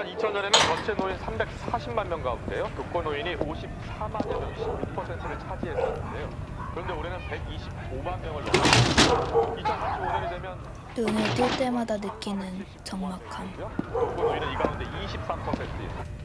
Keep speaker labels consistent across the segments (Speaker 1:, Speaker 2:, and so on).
Speaker 1: 지난 2000년에는 전체 노인 340만 명 가운데요. 독거 노인이 54만여 명, 16%를 차지했었는데요. 그런데 올해는 125만 명을 넘었습니다. 2035년이 되면
Speaker 2: 눈을 뜰 때마다 느끼는 적막함.
Speaker 1: 독거 노인은 이 가운데 23%예요.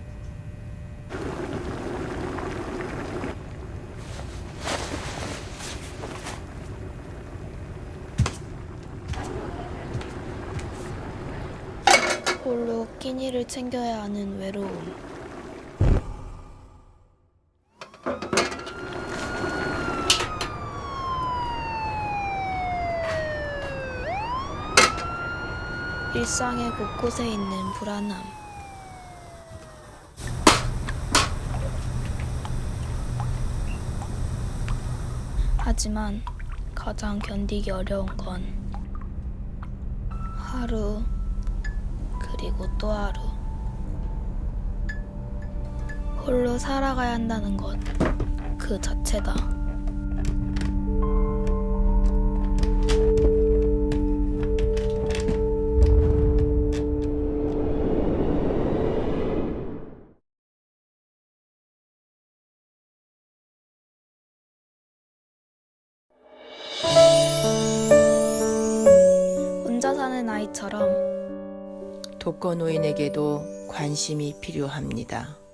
Speaker 2: 홀로 끼니를 챙겨야 하는 외로움. 일상의 곳곳에 있는 불안함. 하지만 가장 견디기 어려운 건 하루 그리고 또 하루 홀로 살아가야 한다는 것 그 자체다. 혼자 사는 아이처럼
Speaker 3: 독거 노인에게도 관심이 필요합니다.